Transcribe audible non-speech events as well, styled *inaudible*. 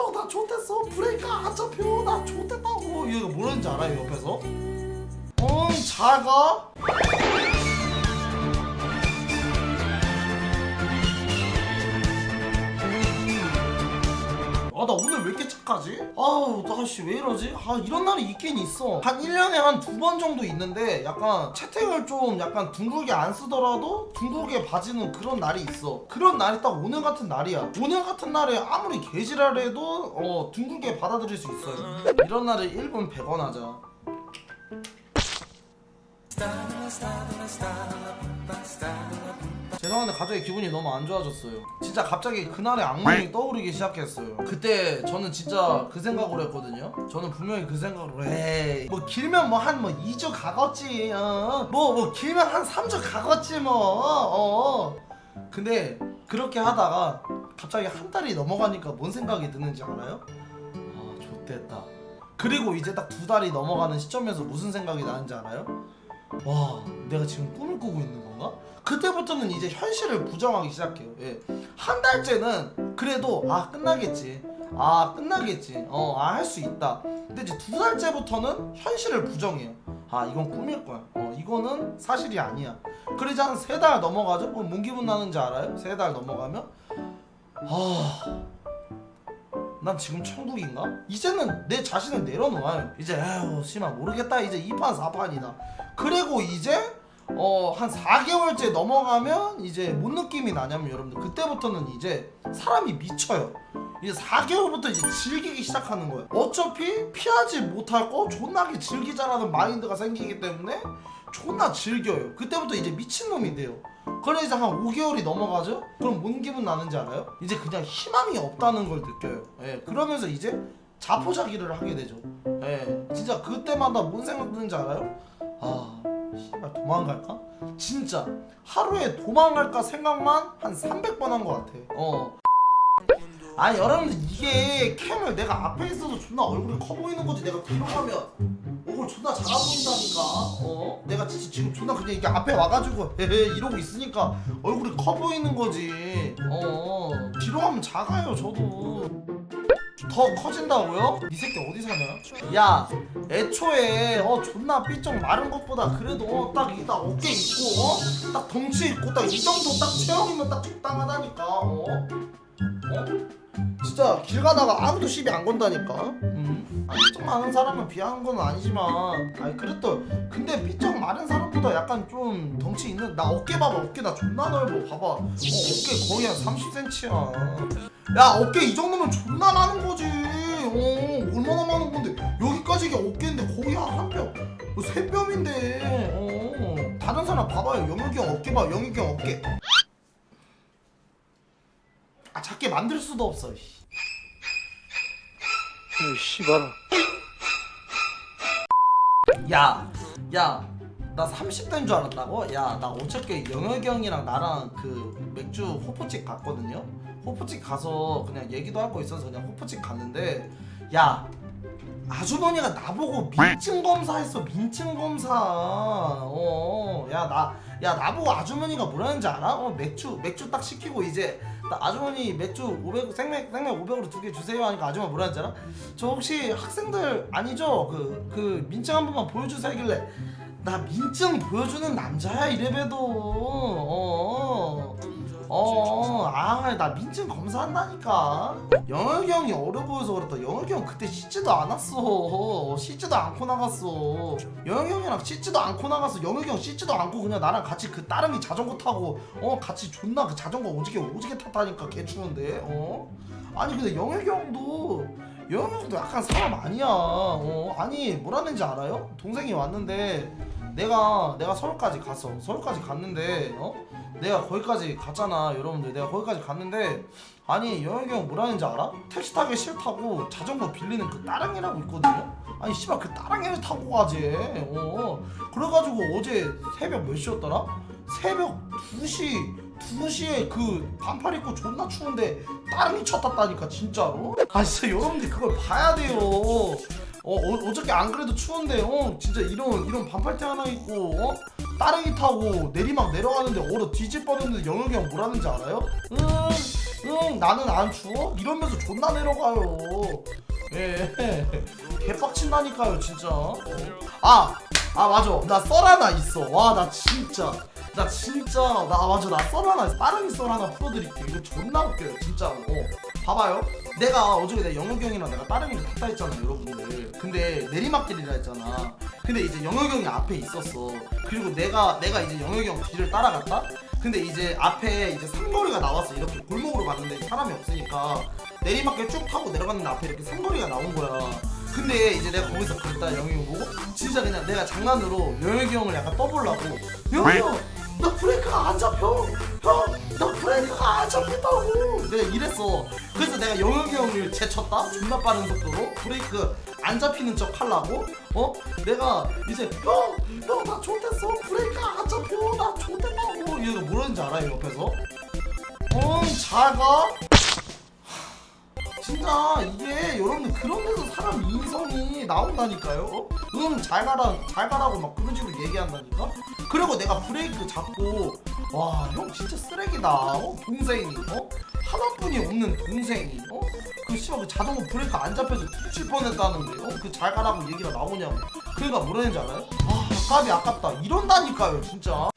형나 좋댔어. 브레이크 안 잡혀. 나 좋댔다고. 얘가 뭐라는지 알아요 옆에서? 응 잘가 아나 오늘 왜 이렇게 착하지? 아우 나씨 왜 이러지? 아 이런 날이 있긴 있어. 한 1년에 한 두 번 정도 있는데 약간 채택을 좀 약간 둥글게 안 쓰더라도 둥글게 봐지는 그런 날이 있어. 그런 날이 딱 오늘 같은 날이야. 오늘 같은 날에 아무리 개지랄해도 어 둥글게 받아들일 수 있어요 이런 날에 1분 100원 하자 죄송한데 갑자기 기분이 너무 안 좋아졌어요. 진짜 갑자기 그날의 악몽이 떠오르기 시작했어요. 그때 저는 진짜 그 생각을 했거든요. 저는 분명히 그 생각을 해. 뭐 길면 뭐 한 뭐 2주 가겠지. 어. 뭐, 뭐 길면 한 3주 가겠지 뭐. 어. 근데 그렇게 하다가 갑자기 한 달이 넘어가니까 뭔 생각이 드는지 알아요? 아, 좋됐다. 그리고 이제 딱 두 달이 넘어가는 시점에서 무슨 생각이 나는지 알아요? 와 내가 지금 꿈을 꾸고 있는 건가? 그때부터는 이제 현실을 부정하기 시작해요 예. 한 달째는 그래도 아 끝나겠지 아 끝나겠지 어 아 할 수 있다 근데 이제 두 달째부터는 현실을 부정해요 아 이건 꿈일 거야 어 이거는 사실이 아니야 그러자 한 세 달 넘어가죠? 그럼 뭔 기분 나는지 알아요? 세 달 넘어가면 아... 난 지금 천국인가? 이제는 내 자신을 내려놓아요. 이제 에휴 씨발 모르겠다. 이제 2판 4판이다. 그리고 이제 어 한 4개월째 넘어가면 이제 뭔 느낌이 나냐면 여러분들 그때부터는 이제 사람이 미쳐요. 이제 4개월부터 이제 즐기기 시작하는 거예요. 어차피 피하지 못할 거 존나게 즐기자라는 마인드가 생기기 때문에 존나 즐겨요. 그때부터 이제 미친놈이 돼요. 그래 이제 한 5개월이 넘어가죠? 그럼 뭔 기분 나는지 알아요? 이제 그냥 희망이 없다는 걸 느껴요. 예, 그러면서 이제 자포자기를 하게 되죠. 예, 진짜 그때마다 뭔 생각 드는지 알아요? 아, 씨발 도망갈까? 진짜 하루에 도망갈까 생각만 한 300번 한 것 같아. 어. 아니 여러분들 이게 캠을 내가 앞에 있어도 존나 얼굴이 커 보이는 거지 내가 뒤로 가면 얼굴 존나 작아 보인다니까 어? 내가 진짜 지금 존나 그냥 이게 앞에 와가지고 *laughs* 헤헤 이러고 있으니까 얼굴이 커 보이는 거지 어 뒤로 가면 작아요 저도 더 커진다고요? 이 새끼 어디 사냐? 야 애초에 어 존나 삐쩍 마른 것보다 그래도 어, 딱 이따 어깨 있고 어? 딱 덩치 있고 딱 이 정도 딱 체형이면 딱 적당하다니까 어? 어? 길 가다가 아무도 시비 안 건다니까. 음. 아니, 삐쩍 많은 사람은 비하는 건 아니지만, 아니 그래도 근데 삐쩍 마른 사람보다 약간 좀 덩치 있는 나 어깨 봐봐 어깨 나 존나 넓어 봐봐 어, 어깨 거의 한 30cm야. 야 어깨 이 정도면 존나 많은 거지. 어 얼마나 많은 건데 여기까지 이게 어깨인데 거의 한 뼘. 뭐세 뼘인데. 어 다른 사람 봐봐요 영혁이 형 어깨 봐 영혁이 형 어깨. 아 작게 만들 수도 없어. 씨. 이 씨발아. 야, 야, 나 30대인 줄 알았다고? 야, 나 어저께 영혁이 형이랑 나랑 그 맥주 호프집 갔거든요. 호프집 가서 그냥 얘기도 할 거 있어서 그냥 호프집 갔는데, 야, 아주머니가 나보고 민증 검사했어, 민증 검사. 어, 야, 나, 야, 나보고 아주머니가 뭐라는지 알아? 어, 맥주, 맥주 딱 시키고 이제, 나 아주머니 맥주 500, 생맥, 생맥 500으로 두 개 주세요 하니까 아주머니 뭐라는지 알아? 저 혹시 학생들 아니죠? 그, 그 민증 한 번만 보여주세요 하길래 나 민증 보여주는 남자야 이래봬도 어, 어, 아, 나 민증 검사한다니까. 영혁이 형이 어려 보여서 그렇다. 영혁이 형 그때 씻지도 않았어. 씻지도 않고 나갔어. 영혁이 형이랑 씻지도 않고 나갔어. 영혁이 형 씻지도 않고 그냥 나랑 같이 그 따릉이 자전거 타고 어 같이 존나 그 자전거 오지게 오지게 탔다니까 개 추운데. 어? 아니 근데 영혁이 형도 형도 약간 사람 아니야. 어? 아니 뭐라는지 알아요? 동생이 왔는데 내가 내가 서울까지 갔어. 서울까지 갔는데 어? 내가 거기까지 갔잖아 여러분들 내가 거기까지 갔는데 아니 영혁이 형 뭐라는지 알아? 택시 타기 싫다고 자전거 빌리는 그 따릉이라고 있거든요 아니 씨발 그 따릉이를 타고 가지 어 그래가지고 어제 새벽 몇 시였더라? 새벽 2시 2시에 그 반팔 입고 존나 추운데 따릉이 차 탔다니까 진짜로 아 진짜 여러분들 그걸 봐야 돼요 어, 어 어 저께 안 그래도 추운데 어 진짜 이런 이런 반팔티 하나 입고 어 따릉이 타고 내리막 내려가는데 얼어 뒤질 뻔했는데 영혁이 형 뭐라는지 알아요? 음응 나는 안 추워? 이러면서 존나 내려가요 예 *laughs* 개빡친다니까요 진짜 아! 아 맞아. 나 썰 하나 있어. 와 나 진짜. 나 진짜 나 아, 맞아. 나 썰 하나 빠르게 썰 하나 풀어드릴게 이거 존나 웃겨요 진짜로. 어. 봐봐요. 내가 어저께 내 영혁이 형이랑 내가 따릉이를 탔다 했잖아요 여러분들. 근데 내리막길이라 했잖아. 근데 이제 영혁이 형이 앞에 있었어. 그리고 내가 내가 이제 영혁이 형 뒤를 따라갔다? 근데 이제 앞에 이제 삼거리가 나왔어. 이렇게 골목으로 갔는데 사람이 없으니까. 내리막길 쭉 타고 내려갔는데 앞에 이렇게 삼거리가 나온 거야 근데 이제 내가 거기서 그랬다 형 보고? 진짜 그냥 내가 장난으로 영혁이 형을 약간 떠보려고. 영혁이 형나 브레이크가 안 잡혀. 형나 브레이크가 안 잡힌다고. 내가 이랬어. 그래서 내가 영혁이 형을 제쳤다? 존나 빠른 속도로 브레이크 안 잡히는 척 하려고? 어? 내가 이제 형형나 좋댔어. 브레이크가 안 잡혀. 나 좋댔다고. 얘가 뭐라는지 알아요 옆에서? 응잘가 진짜 이게 여러분들 그런 데서 사람 인성이 나온다니까요. 어? 응, 잘 가라, 잘 가라고 막 그런 식으로 얘기한다니까. 그리고 내가 브레이크 잡고 와, 형 진짜 쓰레기다. 어? 동생이 어? 하나뿐이 없는 동생이 어? 그 씨발 그 자전거 브레이크 안 잡혀서 뒤질 뻔했다는데 어? 그 잘 가라고 얘기가 나오냐고. 그러니까 뭐라는지 알아요? 아, 아깝이 아깝다. 이런다니까요, 진짜.